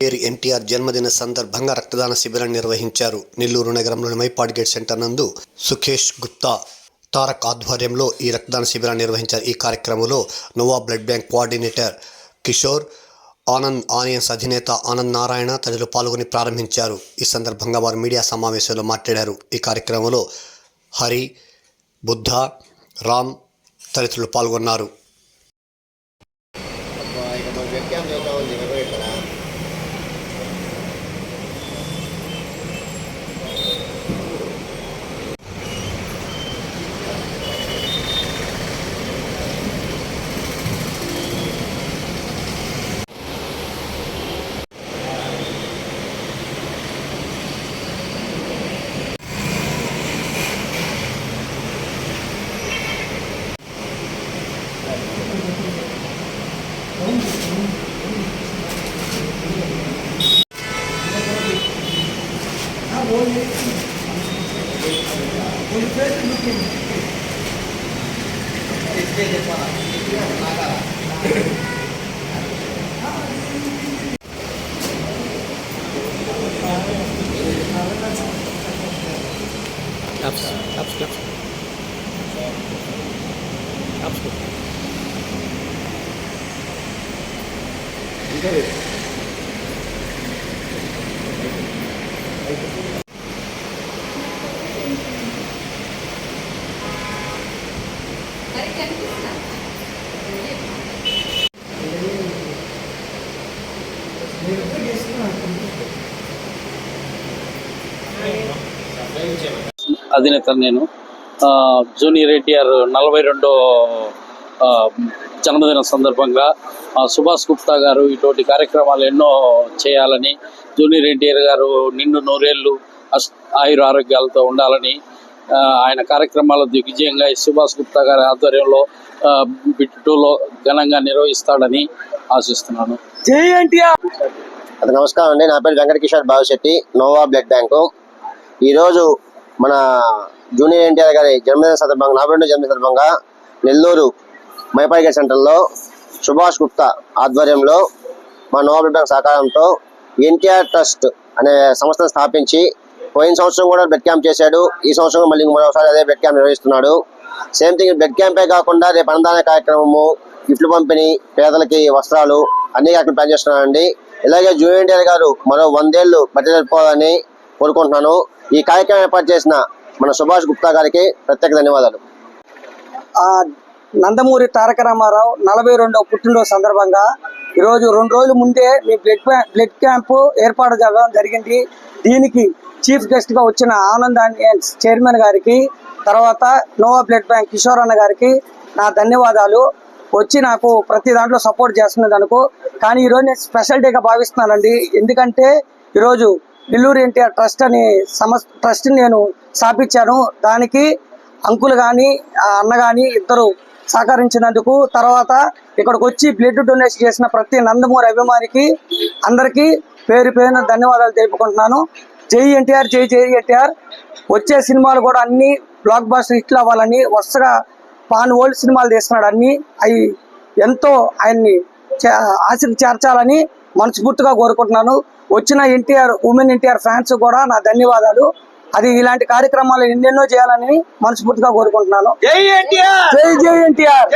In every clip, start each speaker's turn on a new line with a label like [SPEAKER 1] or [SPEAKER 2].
[SPEAKER 1] పేరు ఎన్టీఆర్ జన్మదిన సందర్భంగా రక్తదాన శిబిరం నిర్వహించారు. నెల్లూరు నగరంలోని మైపాడ్ గేట్ సెంటర్ నందు సుఖేష్ గుప్తా తారక్ ఆధ్వర్యంలో ఈ రక్తదాన శిబిరాన్ని నిర్వహించారు. ఈ కార్యక్రమంలో Nova blood bank coordinator Kishore Anand onions అధినేత ఆనంద్ నారాయణ తదితరులు పాల్గొని ప్రారంభించారు. ఈ సందర్భంగా వారు మీడియా సమావేశంలో మాట్లాడారు. ఈ కార్యక్రమంలో హరి బుద్ధ రామ్ తదితరులు పాల్గొన్నారు.
[SPEAKER 2] ఇక మన బ్లడ్ క్యాంప్ చేద్దాం ఉంది ఇరవై
[SPEAKER 3] అధినేత నేను. జూనియర్ ఎన్టీఆర్ నలభై రెండో జన్మదిన సందర్భంగా సుభాష్ గుప్తా గారు ఇటువంటి కార్యక్రమాలు ఎన్నో చేయాలని జూనియర్ ఎన్టీఆర్ గారు నిండు నూరేళ్ళు అస్- ఆయుర ఆరోగ్యాలతో ఉండాలని ఆయన కార్యక్రమాలు దిగ్విజయంగా ఈ సుభాష్ గుప్తా గారి ఆధ్వర్యంలో బిట్ టూలో ఘనంగా నిర్వహిస్తాడని ఆశిస్తున్నాను.
[SPEAKER 2] అది నమస్కారం అండి. నా పేరు Venkata Kishore Babushetty Nova blood bank. ఈరోజు మన జూనియర్ ఎన్టీఆర్ గారి జన్మదిన సందర్భంగా నలభై రెండు జన్మదిన సందర్భంగా నెల్లూరు మైపాడి గేట్ సెంటర్లో సుభాష్ గుప్తా ఆధ్వర్యంలో మా నోవా బ్లడ్ బ్యాంక్ సహకారంతో ఎన్టీఆర్ ట్రస్ట్ అనే సంస్థను స్థాపించి పోయిన సంవత్సరం కూడా బెట్ క్యాంప్ చేశాడు. ఈ సంవత్సరం మళ్ళీ మరోసారి అదే బెట్ క్యాంప్ నిర్వహిస్తున్నాడు. సేమ్ థింగ్ బెట్ క్యాంపే కాకుండా రేపు అన్నదాన కార్యక్రమము గిఫ్ట్లు పంపిణీ పేదలకి వస్త్రాలు అన్ని కార్యక్రమాలు ప్లాన్ చేస్తున్నానండి. ఇలాగే జూనియర్ గారు మరో వందేళ్ళు బట్టి జరుపుకోవాలని కోరుకుంటున్నాను. ఈ కార్యక్రమం ఏర్పాటు చేసిన మన సుభాష్ గుప్తా గారికి ప్రత్యేక ధన్యవాదాలు.
[SPEAKER 4] నందమూరి తారక రామారావు నలభై రెండవ పుట్టినరోజు సందర్భంగా ఈరోజు రెండు రోజుల ముందే మీ బ్లడ్ బ్లడ్ క్యాంపు ఏర్పాటు చేయడం జరిగింది. దీనికి చీఫ్ గెస్ట్గా వచ్చిన ఆనంద్ అండ్ చైర్మన్ గారికి తర్వాత నోవా బ్లడ్ బ్యాంక్ కిషోర్ అన్న గారికి నా ధన్యవాదాలు. వచ్చి నాకు ప్రతి దాంట్లో సపోర్ట్ చేస్తున్నందుకు. కానీ ఈరోజు నేను స్పెషల్ డేగా భావిస్తున్నానండి. ఎందుకంటే ఈరోజు నెల్లూరు ఎన్టీఆర్ ట్రస్ట్ అని సంస్థ ట్రస్ట్ని నేను స్థాపించాను. దానికి అంకులు కానీ అన్న కానీ ఇద్దరు సహకరించినందుకు తర్వాత ఇక్కడికి వచ్చి బ్లడ్ డొనేషన్ చేసిన ప్రతి నందమూరి అభిమానికి అందరికీ పేరు పేరున ధన్యవాదాలు తెలుపుకుంటున్నాను. జై ఎన్టీఆర్ జై జై ఎన్టీఆర్. వచ్చే సినిమాలు కూడా అన్ని బ్లాక్ బాస్టర్ హిట్లు అవ్వాలని వరుసగా పాన్ ఓల్డ్ సినిమాలు తీస్తున్నాడు అన్ని. అవి ఎంతో ఆయన్ని చే- ఆశకు చేర్చాలని మనస్ఫూర్తిగా కోరుకుంటున్నాను. వచ్చిన ఎన్టీఆర్ ఉమెన్ ఎన్టీఆర్ ఫ్యాన్స్ కూడా నా ధన్యవాదాలు. అది ఇలాంటి కార్యక్రమాలు ఎన్నెన్నో చేయాలని మనస్ఫూర్తిగా కోరుకుంటున్నాను. జై జై ఎన్టీఆర్!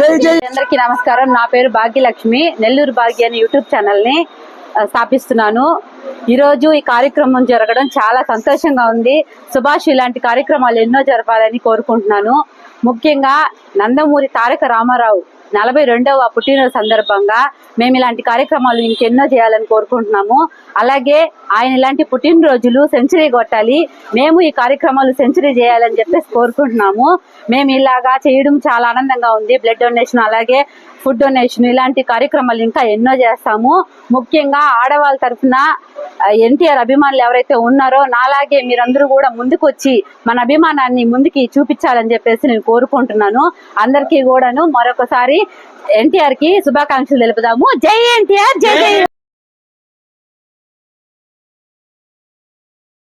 [SPEAKER 4] జై జై
[SPEAKER 5] అందరికీ నమస్కారం. నా పేరు భాగ్యలక్ష్మి. నెల్లూరు భాగ్య అని యూట్యూబ్ ఛానల్ని స్థాపిస్తున్నాను. ఈరోజు ఈ కార్యక్రమం జరగడం చాలా సంతోషంగా ఉంది. సుభాష్ ఇలాంటి కార్యక్రమాలు ఎన్నో జరపాలని కోరుకుంటున్నాను. ముఖ్యంగా నందమూరి తారక రామారావు నలభై రెండవ పుట్టినరోజు సందర్భంగా మేము ఇలాంటి కార్యక్రమాలు ఇంకెన్నో చేయాలని కోరుకుంటున్నాము. అలాగే ఆయన ఇలాంటి పుట్టినరోజులు సెంచరీ కొట్టాలి. మేము ఈ కార్యక్రమాలు సెంచరీ చేయాలని చెప్పేసి కోరుకుంటున్నాము. మేము ఇలాగా చేయడం చాలా ఆనందంగా ఉంది. బ్లడ్ డొనేషన్ అలాగే ఫుడ్ డొనేషన్ ఇలాంటి కార్యక్రమాలు ఇంకా ఎన్నో చేస్తాము. ముఖ్యంగా ఆడవాళ్ళ తరఫున ఎన్టీఆర్ అభిమానులు ఎవరైతే ఉన్నారో నాలాగే మీరందరూ కూడా ముందుకు వచ్చి మన అభిమానాన్ని ముందుకి చూపించాలని చెప్పేసి నేను కోరుకుంటున్నాను. అందరికీ కూడాను మరొకసారి ఎన్టీఆర్కి శుభాకాంక్షలు తెలుపుదాము. జై ఎన్టీఆర్ జై జై!